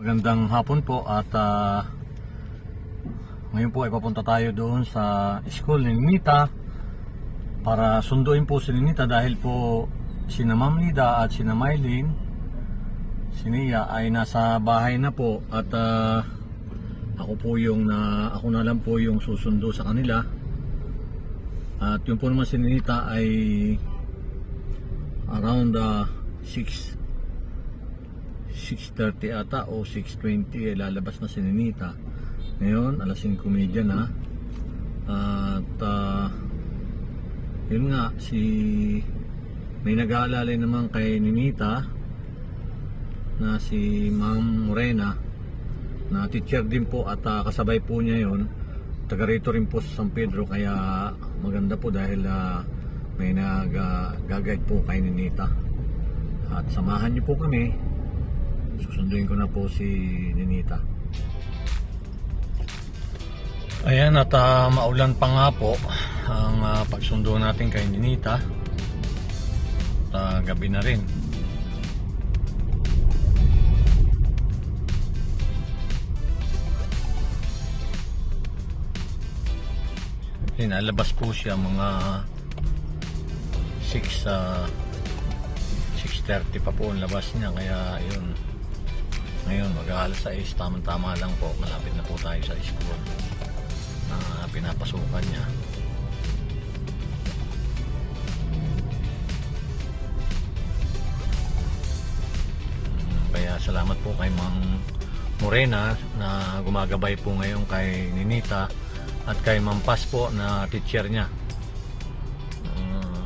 Magandang hapon po at ah, ngayon po ay papunta tayo doon sa school ni Nita para sunduin po si Nita dahil po si na Ma'am Nida at si na Mylene si Nia ay nasa bahay na po at ah, ako po yung na ako na lang po yung susundo sa kanila. At yung po naman si Nita ay around ah, 6 6.30 ata o 6.20 eh, lalabas na si Ninita. Ngayon, alas 5.30 na. At ah, yun nga, si may nag-aalala naman kay Ninita na si Ma'am Morena na teacher din po at ah, kasabay po niya yon taga rito rin po sa San Pedro kaya maganda po dahil ah, may nag-guide po kay Ninita at samahan niyo po kami susunduin ko na po si Ninita. Ayan at ah, maulan pa nga po ang ah, pagsundo natin kay Ninita. At ah, gabi na rin. Inalabas po siya mga 6 sa 6.30 pa po ang labas niya kaya yun ngayon mag-aalas 6 tamang-tama lang po malapit na po tayo sa school na pinapasukan niya. Kaya salamat po kay Mang Morena na gumagabay po ngayon kay Ninita at kay Mang Pas po na teacher niya. Ah,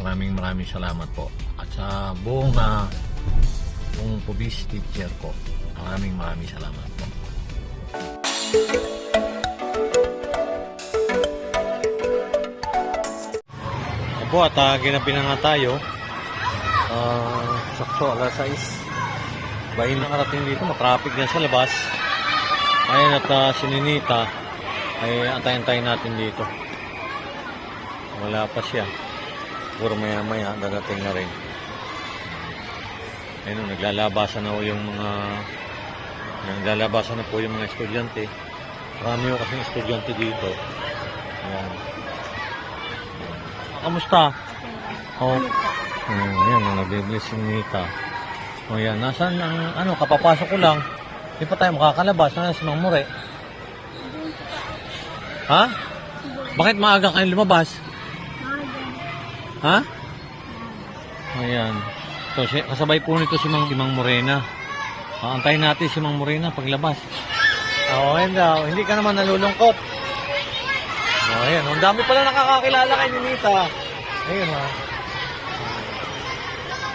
maraming maraming salamat po. At sa buong uh, buong Pubis teacher ko. Maraming maraming salamat po. Opo at uh, ginabi na nga tayo. Ah, sakto alas 6 bahin na karating dito matraffic yan sa labas. Ayun at uh, sininita ay antayin-antayin natin dito. Wala pa siya. Siguro maya maya dadating na rin ayun naglalabasan na po yung mga naglalabasan na po yung mga estudyante marami ko kasing estudyante dito ayan kamusta? oh Hmm, ayan, nagbe-bless yung Nita. O yan, nasaan ang, ano, kapapasok ko lang. Di pa tayo makakalabas. Nasaan si Mang Mure? Ha? Bakit maaga kayo lumabas? Ha? Ayan. So, kasabay po nito si Mang, si Mang Morena. Ah, antayin natin si Mang Morena paglabas. Oo, oh, daw. Hindi ka naman nalulungkot. Oh, ayan. Ang dami pala nakakakilala kay Ninita. Ayun, ha.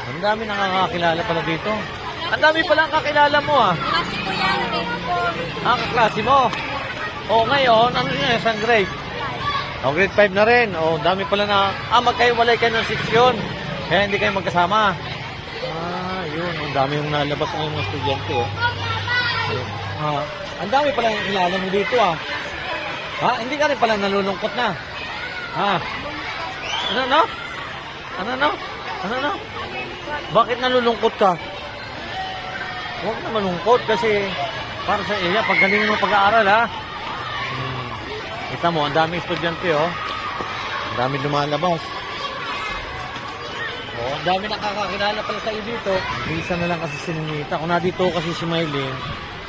Ang dami nakakakilala pala dito. Ang dami pala ang kakilala mo ah. Klase ko yan, po. Ah, kaklase mo. O ngayon, ano yun, isang grade? O grade 5 na rin. O dami pala na, ah, magkaiwalay kayo ng seksyon. Kaya hindi kayo magkasama. Ah. Ang dami yung nalabas ng mga estudyante. Oh. Ayun. Ah, ang dami pala yung kilala mo dito ah. Ha? Hindi ka rin pala nalulungkot na. Ha? Ano no? Ano no? Ano no? Bakit nalulungkot ka? Huwag na malungkot kasi para sa iya, paggaling mo pag-aaral ha. Hmm. Kita mo, ang daming estudyante oh. Ang dami lumalabas. Ang dami nakakakilala pala sa iyo dito. Isa na lang kasi si Ninita. Kung nandito kasi si Maylin,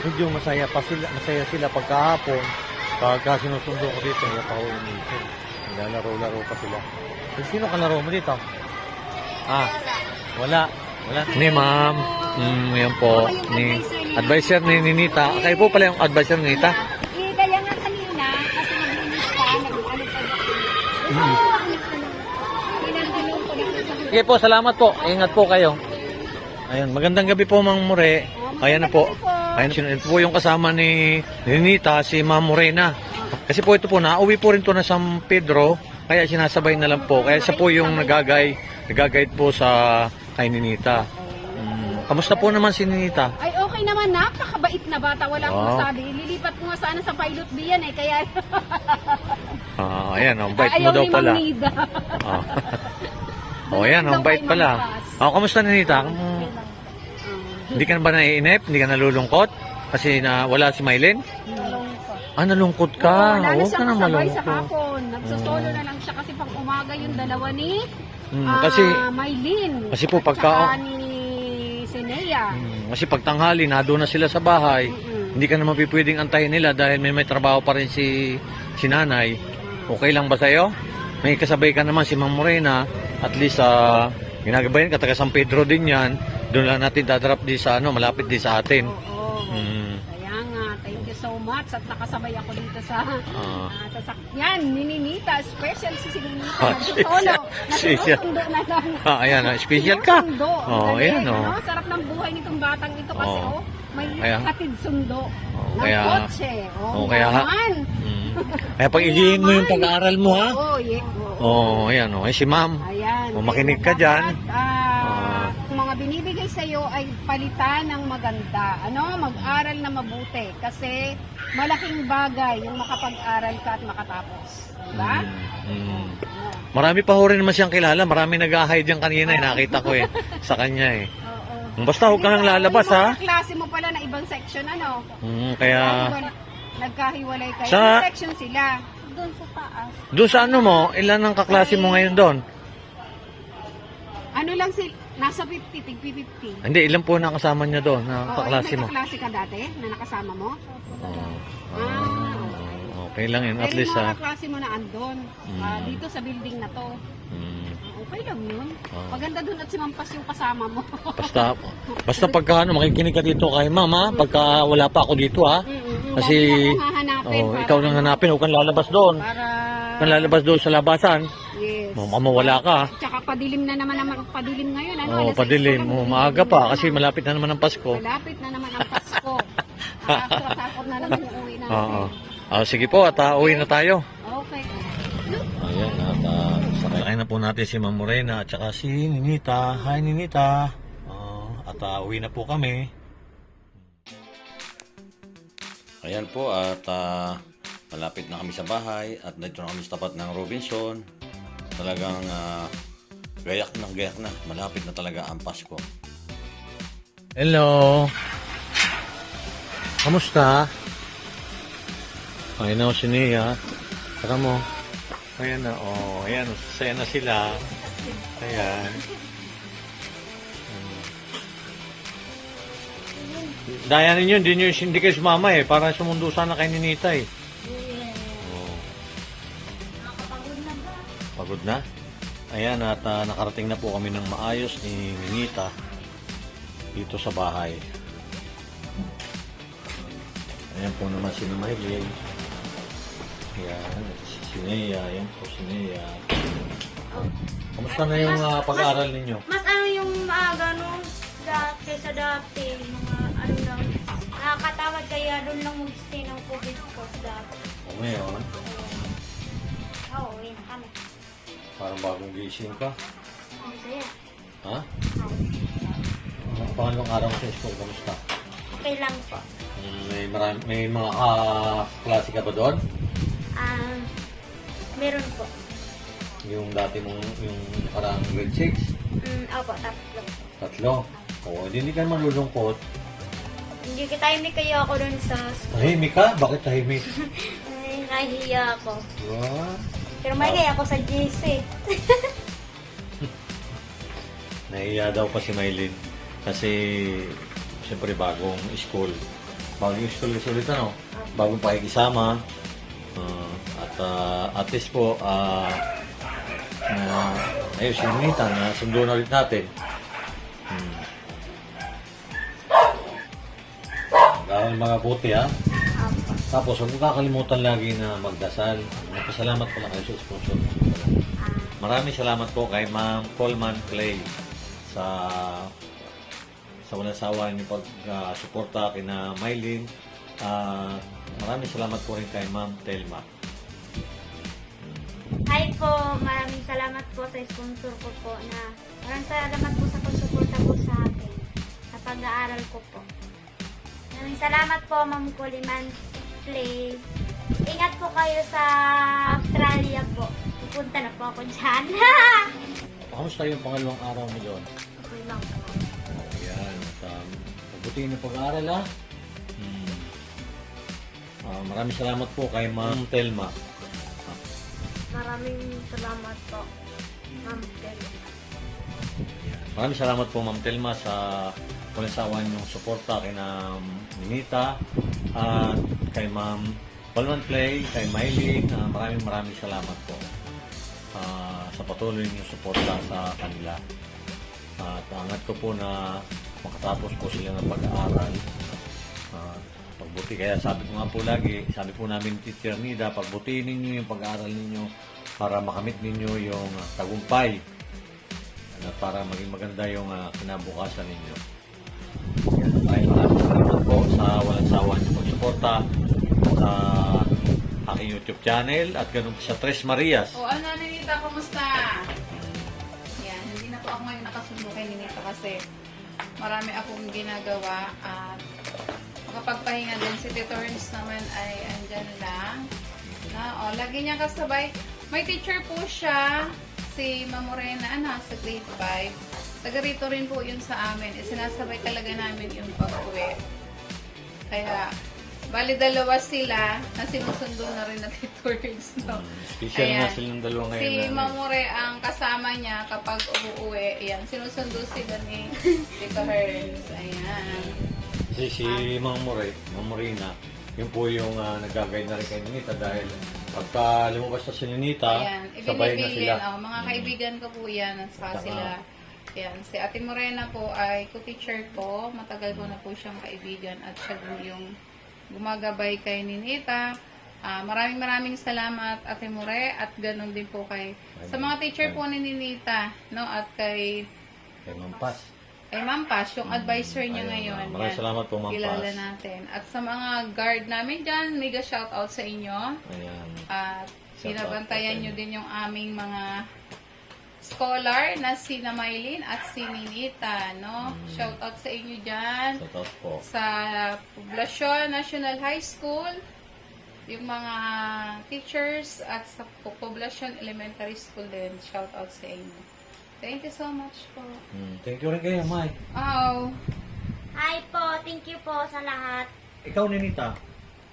medyo masaya pa sila, masaya sila pagkahapon. Pagka sinusundo ko dito, wala pa ako dito. Naglalaro-laro pa sila. Eh, sino kalaro mo dito? Ah, wala. Wala. Ni ma'am. Mm, yan po. Ni advisor ni Ninita. Kayo po pala yung advisor ni Ninita. Eh, kaya nga kanina, kasi naglinis ka, nag-ano ka Sige po, salamat po. Ingat po kayo. Ayun, magandang gabi po, Mang More. Ayan na po. Ayan ito po yung kasama ni Ninita, si Ma'am Morena. Kasi po ito po, nauwi po rin to na San Pedro. Kaya sinasabay na lang po. Kaya siya po yung nagagay, nagagayad po sa kay Ninita. Mm, kamusta po naman si Ninita? Ay, okay naman. Napakabait na bata. Wala akong Wow. masabi. Lilipat ko nga sana sa pilot B yan eh. Kaya Ah, ayan, ang bait mo ayaw daw ni pala. Mang Nida. Ah. oh, ayan, ang bait pala. Oh, kamusta Ninita? Mm, Um, Hindi ka na ba naiinip? Hindi ka nalulungkot? Kasi na wala si Mylene? Ah, nalungkot ka. Wala na Huwag siya ka na kasabay sa malungkot. hapon. Nagsosolo na lang siya kasi pang umaga yung dalawa ni Hmm, ah, kasi, Maylin. kasi po pagka- saka ni Sinea. hmm, kasi pag tanghali, nado na sila sa bahay. Hindi ka naman pwedeng antayin nila dahil may may trabaho pa rin si, si nanay. Okay lang ba sa'yo? May kasabay ka naman si Ma'am Morena. At least, uh, ginagabayan ka, taga San Pedro din yan. Doon lang natin dadrap din sa ano, malapit din sa atin. Oo. Hmm. Kaya nga, thank you so much at nakasabay ako dito sa Ah. ah, sasakyan ni Ninita, special si Ninita. Ah, Nagsosolo. special. Nagsusundo na lang. Ah, ayan, ah, special ka. Oh, galing, ayan, oh. ano? Sarap ng buhay nitong batang ito kasi Oh. oh, may Kaya- katid sundo. Oh, ng kaya- kotse. Oh, oh, kaya- naman. Kaya pag igihin mo yung pag-aaral mo, ha? Oo. Oo, oh, ayan, oh. Ay, si Ma'am. Ayan. Kung makinig ka dyan. dapat, ah, kung mga binibigay sa iyo ay palitan ng maganda. Ano? Mag-aral na mabuti. Kasi malaking bagay yung makapag-aral ka at makatapos. Diba? Hmm. Ano? Marami pa ho rin naman siyang kilala. Marami nag-hide yan kanina. Eh. Nakita ko eh. Sa kanya eh. Oo. Basta huwag ka nang lalabas Yung ha. mga klase mo pala na ibang section, ano? Hmm, kaya Nagkahiwalay- Nagkahiwalay kayo. Sa- Sa... section sila. Doon sa taas. doon sa ano mo, ilan ang kaklase mo ngayon doon? Ano lang si nasa 50, tig 50. Hindi, ilan po na kasama niya doon na Oo, kaklase mo? kaklase ka dati na nakasama mo? Oo. Ah, Ah, okay lang yun. At Pero least yung mga ah. kaklase mo na andon. Mm. ah, dito sa building na to. hmm, Okay lang yun. Ah. Maganda dun at si Mampas yung kasama mo. basta, basta pagka ano, makikinig ka dito kay ma'am ha. Pagka wala pa ako dito ha. Mm-mm. Kasi, hahanapin Oh, para- ikaw nang hanapin. Huwag kang lalabas doon. Para... Huwag kang lalabas doon sa labasan. Yes. Mukhang mawala ka. ha. Tsaka padilim na naman naman padilim ngayon. Ano? Alas 6 padilim. pa lang, maaga pa kasi malapit na naman ang Pasko. Malapit na naman ang Pasko. Nakakatakot na naman yung uwi natin. Oo. Ah, sige po, at ah, uwi na tayo. Okay. Ayan, at uh, sakay na po natin si Ma'am Morena at saka si Ninita. Hi, Ninita. Ah, at ah, uwi na po kami. Ayan po, at ah, malapit na kami sa bahay at dito na kami sa tapat ng Robinson. Talagang ah, gayak na, gayak na. Malapit na talaga ang Pasko. Hello! Kamusta? Ay na si Nia. Saka mo. Ayan na, oh. Ayan, saya na sila. Ayan. Daya ninyo, hindi, nyo, hindi kayo sumama eh. Para sumundo sana kay Ninita eh. Oh. Pagod na? Ayan, at ah, nakarating na po kami ng maayos ni Ninita dito sa bahay. Ayan po naman si Maylin. Ayan, si Sinea. Ayan po si Nea. Kamusta na yung ah, pag-aaral ninyo? Mas ano yung maaga nung dati kaysa dati, mga ano lang, nakakatawad kaya doon lang mag-stay ng COVID course dati. O ngayon, Oo, oh, yun kami. parang bagong gising ka. Ang saya. Ha? Ang pangalawang araw sa school, kamusta? Okay lang po. Mm, May, marami, may mga ah, klase ka ba doon? Ah, meron po. Yung dati mong, yung parang grade 6? Mm, opo, tatlo. Tatlo? Oo, hindi ka naman lulungkot. Hindi kita may kayo ako doon sa Tahimik ka? Bakit tahimik? Ay, nahihiya ako. What? Pero may ako sa GC. Nahiya daw pa si Maylin. Kasi, siyempre bagong school. Bagong school kasi ulit ano? Bagong pakikisama. Ah, at ah, at least po, ah, na, ayun, si Nita, na sundo na ulit natin. Hmm. Mga buti ha. Tapos, huwag mo kakalimutan lagi na magdasal. Nagpasalamat pala kayo sa sponsor. Maraming salamat po kay Ma'am Coleman Clay sa sa walang sawa niyo pag-suporta kina Mylene. Ah, maraming salamat po rin kay Ma'am Telma. Hi po, maraming salamat po sa sponsor ko po na maraming salamat po sa pagsuporta po sa akin sa pag-aaral ko po. Maraming salamat po, Ma'am Kuliman Play. Ingat po kayo sa Australia po. Pupunta na po ako dyan. Kamusta yung pangalawang araw mo doon? okay lang po. Oh, yan. Um, pagbuti ng pag-aaral ha. Hmm. Ah, maraming salamat po kay Ma'am Telma. Maraming salamat po, Ma'am Kel. Maraming salamat po Ma'am Telma sa walang sawa niyong suporta kay na Ninita at kay Ma'am Palman Play, kay Myling. Ah, maraming maraming salamat po ah, sa patuloy niyong suporta sa kanila. At angat ko po na makatapos po sila ng pag-aaral. Ah, pagbuti, kaya sabi ko nga po lagi, sabi po namin Teacher Nida, pagbutiin ninyo yung pag-aaral ninyo para makamit ninyo yung ah, tagumpay at para maging maganda yung ah, kinabukasan ninyo. Yan, maraming maraming salamat po sa walang sawa niyo pagsuporta sa aking YouTube channel at ganun po sa Tres Marias. O ano, Ninita, kumusta? Yan, hindi na po ako ngayon nakasundo kay Ninita kasi marami akong ginagawa at makapagpahinga din si Tito Ernst naman ay andyan lang. Na, o, lagi niya kasabay. May teacher po siya, si Mamorena, nasa grade 5. Taga rito rin po yun sa amin. Eh, sinasabay talaga namin yung pag-uwi. Kaya, bali dalawa sila na sinusundo na rin na Ernst. No? Mm, Special Ayan. silang dalawa ngayon. Si na- Mamore ang kasama niya kapag uuwi. Ayan, sinusundo sila ni Tito Herns. Ayan. Si, si Mang More, Mang Morena, yun po yung uh, nagagay na rin kay Ninita dahil pagka lumabas na si Ninita, Ayan, sabay na sila. Oh, mga kaibigan ko po yan. At saka sila. Ayan, si Ate Morena po ay co-teacher ko. Matagal ko na po siyang kaibigan at siya din yung gumagabay kay Ninita. Ah, maraming maraming salamat Ate More at ganun din po kay sa mga teacher po ni Ninita, no? At kay Kay Mang Paz. Kay Ma'am Paz, yung advisor niya Ayun, ngayon. ah, maraming Yan. salamat po, Ma'am Kilala Paz. natin. At sa mga guard namin dyan, mega shout out sa inyo. Ayan. At sa nyo din yung aming mga scholar na si Namaylin at si Ninita, no? Mm. Shout out sa inyo dyan. Shout out po. Sa Poblacion National High School, yung mga teachers at sa Po- Poblacion Elementary School din, shout out sa inyo. Thank you so much po. Mm, thank you rin kayo, Mai. Oh, Hi po, thank you po sa lahat. Ikaw, Ninita.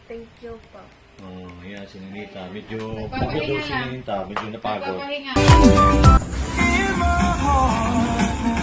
Thank you po. Oh, yan, si Ninita. Medyo pagod daw si. Ninita. Medyo napagod. nagpapahinga. in my heart.